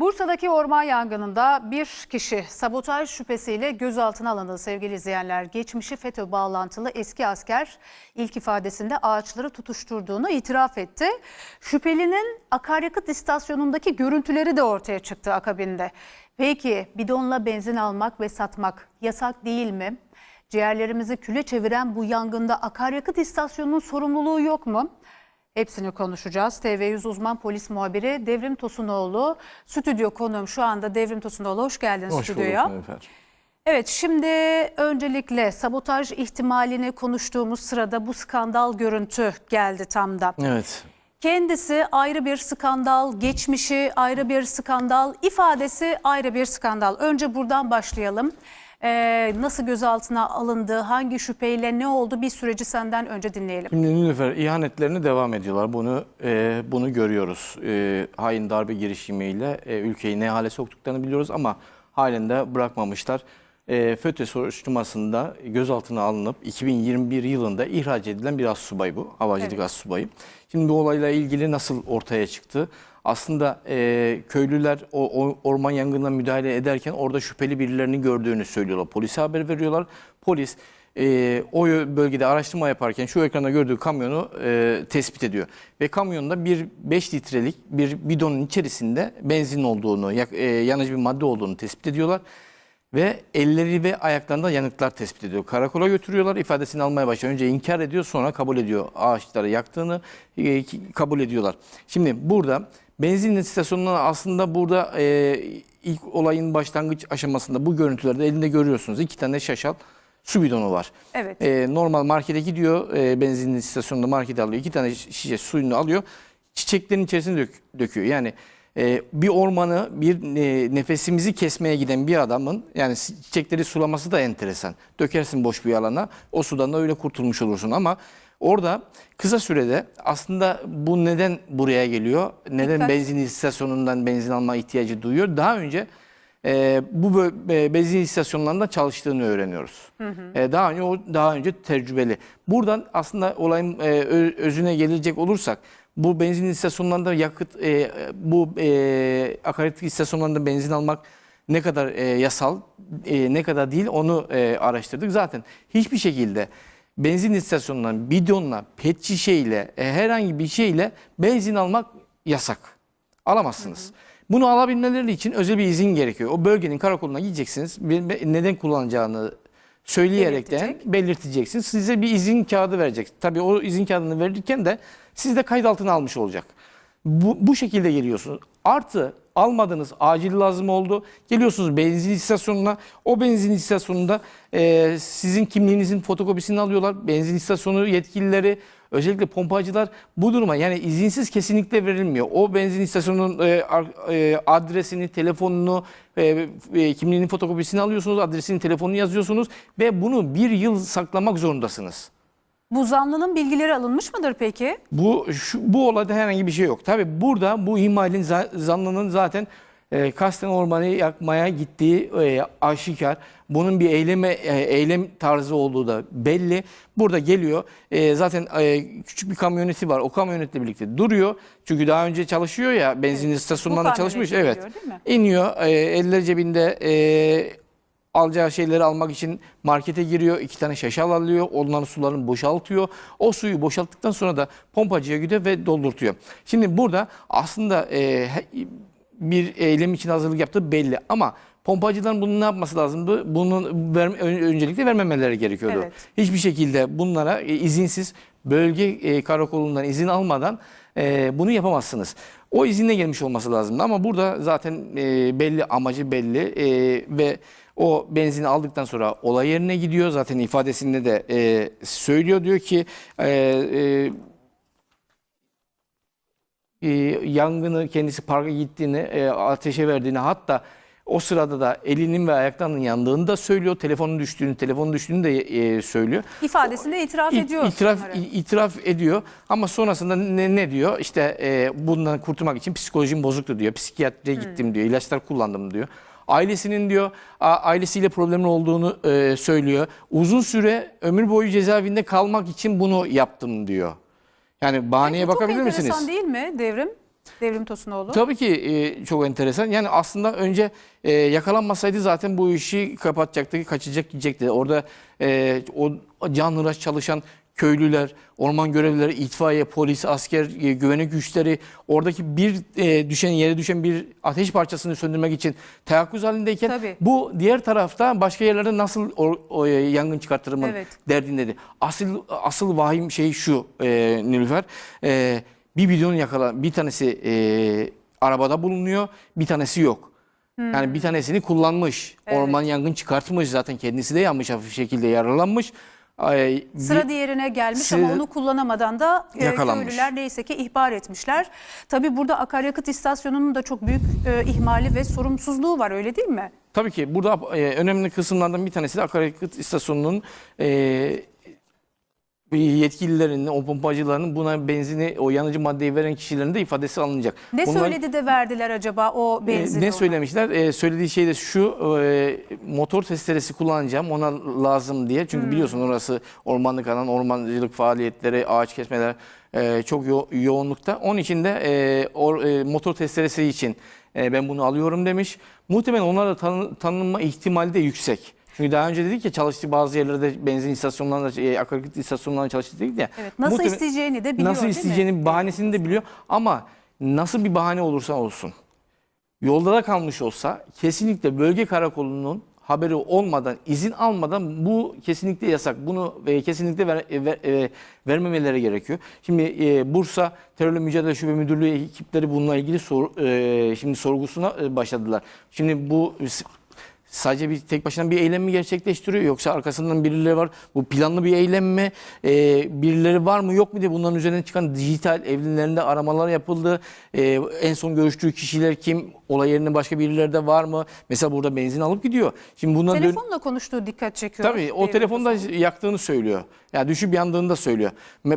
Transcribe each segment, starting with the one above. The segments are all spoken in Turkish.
Bursa'daki orman yangınında bir kişi sabotaj şüphesiyle gözaltına alındı sevgili izleyenler. Geçmişi FETÖ bağlantılı eski asker ilk ifadesinde ağaçları tutuşturduğunu itiraf etti. Şüphelinin akaryakıt istasyonundaki görüntüleri de ortaya çıktı akabinde. Peki bidonla benzin almak ve satmak yasak değil mi? Ciğerlerimizi küle çeviren bu yangında akaryakıt istasyonunun sorumluluğu yok mu? Hepsini konuşacağız. TV100 uzman polis muhabiri Devrim Tosunoğlu stüdyo konuğum şu anda Devrim Tosunoğlu hoş geldin Hoş stüdyoya. bulduk efendim. Evet şimdi öncelikle sabotaj ihtimalini konuştuğumuz sırada bu skandal görüntü geldi tam da. Evet. Kendisi ayrı bir skandal, geçmişi ayrı bir skandal, ifadesi ayrı bir skandal. Önce buradan başlayalım. Ee, nasıl gözaltına alındı, hangi şüpheyle ne oldu bir süreci senden önce dinleyelim. Şimdi Nilüfer ihanetlerine devam ediyorlar. Bunu e, bunu görüyoruz. E, hain darbe girişimiyle e, ülkeyi ne hale soktuklarını biliyoruz ama halen de bırakmamışlar. E, FETÖ soruşturmasında gözaltına alınıp 2021 yılında ihraç edilen bir assubay bu. Havacılık Evet. assubayı. Şimdi bu olayla ilgili nasıl ortaya çıktı? Aslında e, köylüler o, o orman yangınına müdahale ederken orada şüpheli birilerini gördüğünü söylüyorlar. Polise haber veriyorlar. Polis e, o bölgede araştırma yaparken şu ekranda gördüğü kamyonu e, tespit ediyor. Ve kamyonda bir 5 litrelik bir bidonun içerisinde benzin olduğunu, yak- e, yanıcı bir madde olduğunu tespit ediyorlar. Ve elleri ve ayaklarında yanıklar tespit ediyor. Karakola götürüyorlar, ifadesini almaya başlıyor. Önce inkar ediyor, sonra kabul ediyor. Ağaçları yaktığını e, kabul ediyorlar. Şimdi burada benzin istasyonuna aslında burada e, ilk olayın başlangıç aşamasında bu görüntülerde elinde görüyorsunuz. iki tane şaşal su bidonu var. Evet. E, normal markete gidiyor, e, benzin istasyonunda markete alıyor. iki tane şişe suyunu alıyor, çiçeklerin içerisine dök- döküyor. Yani e, bir ormanı, bir e, nefesimizi kesmeye giden bir adamın yani çiçekleri sulaması da enteresan. Dökersin boş bir alana, o sudan da öyle kurtulmuş olursun ama orada kısa sürede aslında bu neden buraya geliyor? Neden Dikkat. benzin istasyonundan benzin alma ihtiyacı duyuyor? Daha önce e, bu e, benzin istasyonlarında çalıştığını öğreniyoruz. E, daha önce o daha önce tecrübeli. Buradan aslında olayın e, özüne gelecek olursak bu benzin istasyonlarında yakıt e, bu e, akaryakıt istasyonlarında benzin almak ne kadar e, yasal e, ne kadar değil onu e, araştırdık. Zaten hiçbir şekilde benzin istasyonundan bidonla, pet şişeyle, e, herhangi bir şeyle benzin almak yasak. Alamazsınız. Bunu alabilmeleri için özel bir izin gerekiyor. O bölgenin karakoluna gideceksiniz. Neden kullanacağını söyleyerekten Belirtecek. belirteceksiniz. Size bir izin kağıdı verecek. Tabii o izin kağıdını verirken de siz de kayıt altına almış olacak. Bu, bu şekilde geliyorsunuz. Artı almadınız, acil lazım oldu. Geliyorsunuz benzin istasyonuna. O benzin istasyonunda e, sizin kimliğinizin fotokopisini alıyorlar. Benzin istasyonu yetkilileri, özellikle pompacılar bu duruma yani izinsiz kesinlikle verilmiyor. O benzin istasyonunun e, e, adresini, telefonunu, e, e, kimliğinin fotokopisini alıyorsunuz, adresini, telefonunu yazıyorsunuz ve bunu bir yıl saklamak zorundasınız. Bu zanlının bilgileri alınmış mıdır peki? Bu şu, bu olayda herhangi bir şey yok. Tabii burada bu ihmalin za- zanlının zaten e, kasten ormanı yakmaya gittiği e, aşikar. Bunun bir eyleme e, eylem tarzı olduğu da belli. Burada geliyor. E, zaten e, küçük bir kamyoneti var. O kamyonetle birlikte duruyor. Çünkü daha önce çalışıyor ya benzin Evet. istasyonlarında Bu çalışmış. kamyonete Evet. İniyor. E, eller cebinde e, alacağı şeyleri almak için markete giriyor. iki tane şaşal alıyor. Onların sularını boşaltıyor. O suyu boşalttıktan sonra da pompacıya gidiyor ve doldurtuyor. Şimdi burada aslında e, bir eylem için hazırlık yaptığı belli ama pompacıların bunu ne yapması lazımdı? Bunun ön- öncelikle vermemeleri gerekiyordu. Evet. Hiçbir şekilde bunlara e, izinsiz bölge e, karakolundan izin almadan e, bunu yapamazsınız. O izinle gelmiş olması lazımdı ama burada zaten e, belli amacı belli e, ve o benzini aldıktan sonra olay yerine gidiyor. Zaten ifadesinde de e, söylüyor diyor ki e, e, e, yangını kendisi parka gittiğini, e, ateşe verdiğini hatta o sırada da elinin ve ayaklarının yandığını da söylüyor. Telefonun düştüğünü, telefonun düştüğünü de e, söylüyor. İfadesinde itiraf İ- ediyor. İtiraf, ediyor ama sonrasında ne, ne diyor? İşte e, bundan kurtulmak için psikolojim bozuktu diyor. Psikiyatriye gittim diyor. ilaçlar kullandım diyor. Ailesinin diyor ailesiyle problemin olduğunu e, söylüyor. Uzun süre ömür boyu cezaevinde kalmak için bunu yaptım diyor. Yani bahaneye Peki, bakabilir çok misiniz? enteresan değil mi Devrim? Devrim Tosunoğlu? Tabii ki e, çok enteresan. Yani aslında önce e, yakalanmasaydı zaten bu işi kapatacaktı, kaçacak gidecekti. Orada e, o canhıraş çalışan köylüler, orman görevlileri, itfaiye, polis, asker, e, güvenlik güçleri oradaki bir e, düşen yere düşen bir ateş parçasını söndürmek için teyakkuz halindeyken Tabii. bu diğer tarafta başka yerlerde nasıl o, o, e, yangın çıkartırımın Evet. derdindedir. Asıl asıl vahim şey şu e, Nilüfer. E, bir bidon yakala bir tanesi e, arabada bulunuyor, bir tanesi yok. Yani bir tanesini kullanmış. Orman yangın çıkartmış zaten kendisi de yanmış hafif şekilde yaralanmış. Ay, Sıra diğerine gelmiş Sıra- ama onu kullanamadan da e, Yakalanmış. köylüler neyse ki ihbar etmişler. Tabii burada akaryakıt istasyonunun da çok büyük e, ihmali ve sorumsuzluğu var öyle değil mi? Tabii ki burada e, önemli kısımlardan bir tanesi de akaryakıt istasyonunun e, yetkililerinin, o pompacılarının buna benzini, o yanıcı maddeyi veren kişilerin de ifadesi alınacak. Ne Bunlar- söyledi de verdiler acaba o E, benzini? ne ona? söylemişler? E, söylediği şey de şu, e, motor testeresi kullanacağım ona lazım diye. Çünkü biliyorsun orası ormanlık alan, ormancılık faaliyetleri, ağaç kesmeler e, çok yo- yoğunlukta. Onun için de e, or- e, motor testeresi için e, ben bunu alıyorum demiş. Muhtemelen onlara tanı- tanınma ihtimali de yüksek. Çünkü daha önce dedik ya çalıştığı bazı yerlerde benzin istasyonlarında, e, akaryakıt istasyonlarında çalıştı dedik ya. Evet, nasıl Muhtemelen- isteyeceğini de biliyor Nasıl değil mi? isteyeceğinin bahanesini de biliyor ama nasıl bir bahane olursa olsun yolda da kalmış olsa kesinlikle bölge karakolunun haberi olmadan, izin almadan bu kesinlikle yasak. Bunu e, kesinlikle ver- e, ver- e, vermemeleri gerekiyor. Şimdi e, Bursa Terörle Mücadele Şube Müdürlüğü ekipleri bununla ilgili sor, e, şimdi sorgusuna e, başladılar. Şimdi bu s- sadece bir tek başına bir eylem mi gerçekleştiriyor yoksa arkasından birileri var? Bu planlı bir eylem mi? E, birileri var mı yok mu diye bunların üzerine çıkan dijital evlilerinde aramalar yapıldı. E, en son görüştüğü kişiler kim? Olay yerine başka birileri de var mı? Mesela burada benzin alıp gidiyor. Şimdi bundan dön- Telefonla konuştuğu dikkat çekiyor. Tabii o telefonda yaktığını söylüyor. Yani düşüp yandığını da söylüyor. Me-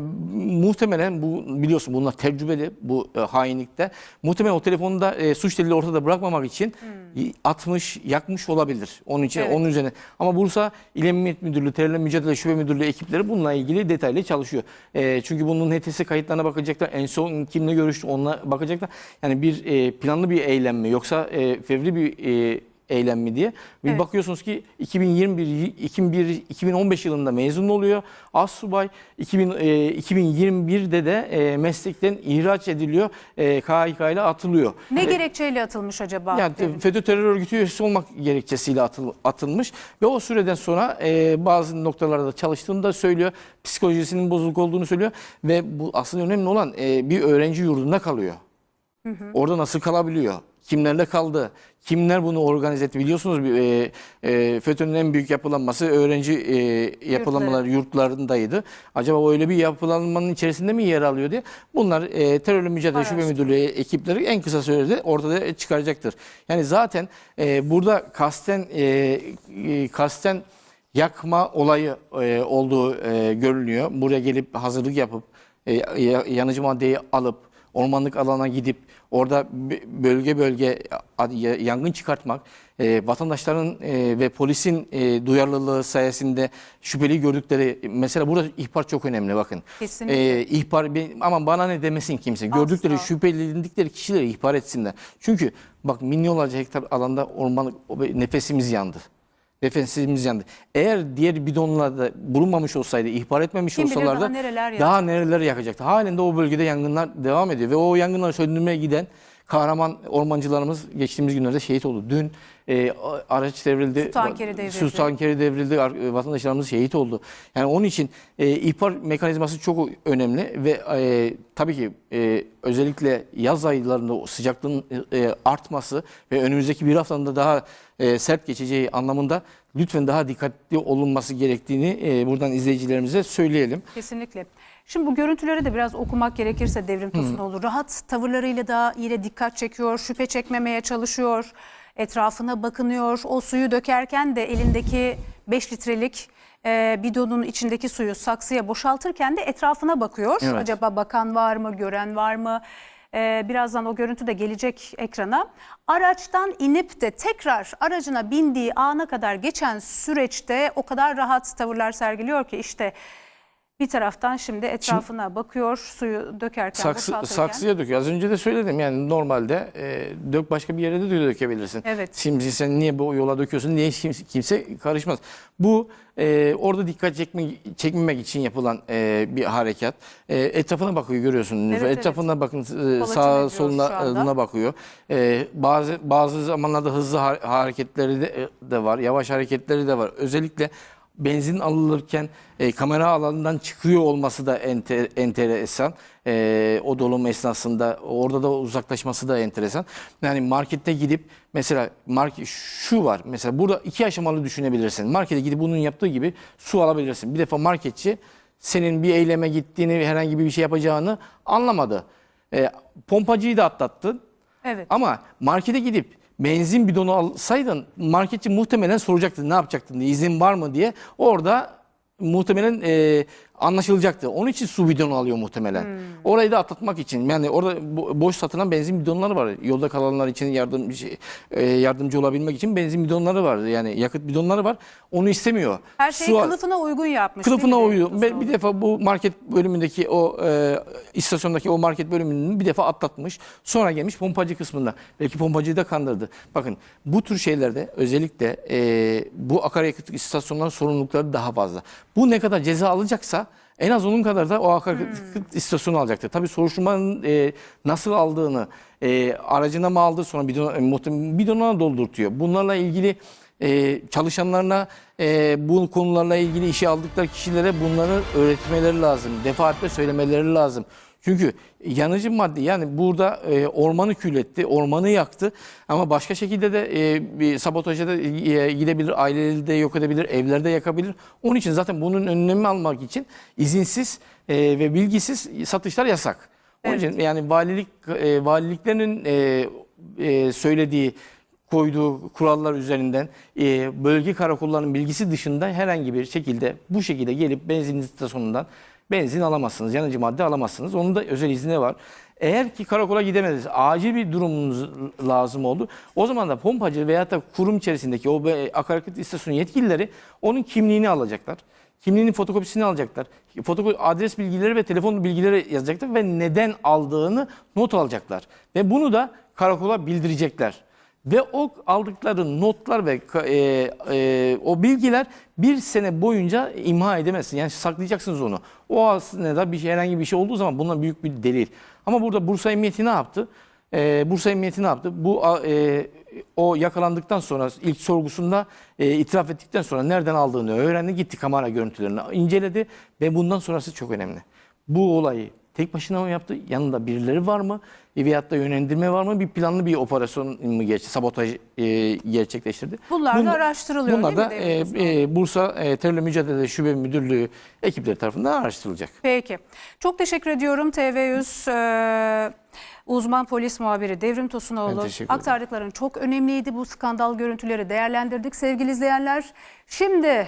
Muhtemelen bu biliyorsun bunlar tecrübeli bu e, hainlikte. Muhtemelen o telefonu da e, suç delili ortada bırakmamak için y- atmış, yakmış olabilir. Onun için Hmm. Evet. onun üzerine. Ama Bursa İl Emniyet Müdürlüğü, Terörle Mücadele Şube Müdürlüğü ekipleri bununla ilgili detaylı çalışıyor. E, çünkü bunun HTS kayıtlarına bakacaklar. En son kimle görüştü onunla bakacaklar. Yani bir e, planlı bir eylem mi yoksa e, fevri bir e, eylem mi diye. Bir Evet. bakıyorsunuz ki 2021 2001 2015 yılında mezun oluyor. Assubay 2000 e, 2021'de de e, meslekten ihraç ediliyor. E, KHK ile atılıyor. Ne gerekçeyle atılmış acaba? Yani? FETÖ terör örgütü üyesi olmak gerekçesiyle atıl, atılmış ve o süreden sonra e, bazı noktalarda çalıştığını da söylüyor. Psikolojisinin bozuk olduğunu söylüyor ve bu aslında önemli olan e, bir öğrenci yurdunda kalıyor. Orada nasıl kalabiliyor? Kimlerle kaldı? Kimler bunu organize etti? Biliyorsunuz e, e, FETÖ'nün en büyük yapılanması öğrenci e, yapılanmalar yurtlarındaydı. Acaba öyle bir yapılanmanın içerisinde mi yer alıyor diye. Bunlar e, terörle mücadele şube müdürlüğü ekipleri en kısa sürede ortada çıkaracaktır. Yani zaten e, burada kasten e, e, kasten yakma olayı e, olduğu e, görülüyor. Buraya gelip hazırlık yapıp e, ya- yanıcı maddeyi alıp ormanlık alana gidip orada bölge bölge yangın çıkartmak e, vatandaşların e, ve polisin e, duyarlılığı sayesinde şüpheli gördükleri mesela burada ihbar çok önemli bakın. Kesinlikle. E, ihbar be- ama bana ne demesin kimse. Gördükleri Asla. şüphelendikleri kişileri ihbar etsinler. Çünkü bak milyonlarca hektar alanda ormanlık nefesimiz yandı. Nefesimiz yandı. Eğer diğer bidonlarda bulunmamış olsaydı, ihbar etmemiş Kim bilir olsalardı daha nereler daha nereler yakacaktı. Halen de o bölgede yangınlar devam ediyor ve o yangınları söndürmeye giden kahraman ormancılarımız geçtiğimiz günlerde şehit oldu. Dün e, araç devrildi. Su tankeri devrildi. Su tankeri devrildi. e, Vatandaşlarımız şehit oldu. Yani onun için e, ihbar mekanizması çok önemli ve e, tabii ki e, özellikle yaz aylarında sıcaklığın e, artması ve önümüzdeki bir haftanın da daha e, sert geçeceği anlamında lütfen daha dikkatli olunması gerektiğini e, buradan izleyicilerimize söyleyelim. Kesinlikle. Şimdi bu görüntüleri de biraz okumak gerekirse Devrim Tosunoğlu rahat tavırlarıyla da yine dikkat çekiyor, şüphe çekmemeye çalışıyor, etrafına bakınıyor. O suyu dökerken de elindeki 5 litrelik e, bidonun içindeki suyu saksıya boşaltırken de etrafına bakıyor. Evet. Acaba bakan var mı, gören var mı? E, birazdan o görüntü de gelecek ekrana. Araçtan inip de tekrar aracına bindiği ana kadar geçen süreçte o kadar rahat tavırlar sergiliyor ki işte bir taraftan şimdi etrafına bakıyor suyu dökerken, Saksı, boşaltırken. saksıya döküyor. Az önce de söyledim yani normalde e, dök başka bir yere de dökebilirsin. Evet. Şimdi sen niye bu yola döküyorsun? Niye kimse, kimse karışmaz. Bu e, orada dikkat çekme, çekmemek için yapılan e, bir harekat. E, etrafına bakıyor görüyorsunuz. Evet, evet. etrafına bakın e, sağa soluna soluna bakıyor. E, bazı bazı zamanlarda hızlı har- hareketleri de, de var. Yavaş hareketleri de var. Özellikle benzin alınırken e, kamera alanından çıkıyor olması da ente, enteresan. E, o dolum esnasında orada da uzaklaşması da enteresan. Yani markette gidip mesela market şu var. Mesela burada iki aşamalı düşünebilirsin. Markete gidip bunun yaptığı gibi su alabilirsin. Bir defa marketçi senin bir eyleme gittiğini, herhangi bir şey yapacağını anlamadı. E, pompacıyı da atlattın. Evet. Ama markete gidip benzin bidonu alsaydın marketçi muhtemelen soracaktı ne yapacaktın diye izin var mı diye. Orada muhtemelen e, anlaşılacaktı. Onun için su bidonu alıyor muhtemelen. Hmm. Orayı da atlatmak için. Yani orada bo- boş satılan benzin bidonları var. Yolda kalanlar için yardım şey, e, yardımcı olabilmek için benzin bidonları var. Yani yakıt bidonları var. Onu istemiyor. Her şeyi Su- kılıfına uygun yapmış. Kılıfına Ve Tosunoğlu? bir defa bu market bölümündeki o e, istasyondaki o market bölümünü bir defa atlatmış. Sonra gelmiş pompacı kısmında. Belki pompacıyı da kandırdı. Bakın bu tür şeylerde özellikle e, bu akaryakıt istasyonlarının sorumlulukları daha fazla. Bu ne kadar ceza alacaksa en az onun kadar da o akaryakıt istasyonu alacaktır. Tabii soruşturmanın e, nasıl aldığını, e, aracına mı aldı sonra bidon, e, bidonuna doldurtuyor. Bunlarla ilgili e, çalışanlarına e, bu konularla ilgili işe aldıkları kişilere bunları öğretmeleri lazım. Defaatle söylemeleri lazım. Çünkü yanıcı madde yani burada e, ormanı külletti, ormanı yaktı ama başka şekilde de e, bir sabotaja da e, gidebilir, aileleri de yok edebilir, evlerde yakabilir. Onun için zaten bunun önlemi almak için izinsiz e, ve bilgisiz satışlar yasak. Onun Evet. için yani valilik e, valiliklerin e, e, söylediği koyduğu kurallar üzerinden e, bölge karakollarının bilgisi dışında herhangi bir şekilde bu şekilde gelip benzin istasyonundan benzin alamazsınız. Yanıcı madde alamazsınız. Onun da özel izni var. Eğer ki karakola gidemediniz, acil bir durumunuz lazım oldu. O zaman da pompacı veya da kurum içerisindeki o akaryakıt istasyonu yetkilileri onun kimliğini alacaklar. Kimliğinin fotokopisini alacaklar. Fotokopi, adres bilgileri ve telefon bilgileri yazacaklar ve neden aldığını not alacaklar. Ve bunu da karakola bildirecekler. Ve o aldıkları notlar ve e, e, o bilgiler bir sene boyunca imha edemezsin. Yani saklayacaksınız onu. O aslında da bir şey, herhangi bir şey olduğu zaman bunlar büyük bir delil. Ama burada Bursa Emniyeti ne yaptı? E, Bursa Emniyeti ne yaptı? Bu e, o yakalandıktan sonra ilk sorgusunda e, itiraf ettikten sonra nereden aldığını öğrendi. Gitti kamera görüntülerini inceledi ve bundan sonrası çok önemli. Bu olayı tek başına mı yaptı? Yanında birileri var mı? E, Veyahut da yönlendirme var mı? Bir planlı bir operasyon mu geçti? Sabotaj e, gerçekleştirdi. Bunlar da araştırılıyor Bunlar değil mi da Devlet e, e, Bursa e, Terörle Mücadele Şube Müdürlüğü ekipleri tarafından araştırılacak. Peki. Çok teşekkür ediyorum TV100 e, uzman polis muhabiri Devrim Ben Tosunoğlu. teşekkür ederim. Aktardıkların çok önemliydi. Bu skandal görüntüleri değerlendirdik sevgili izleyenler. Şimdi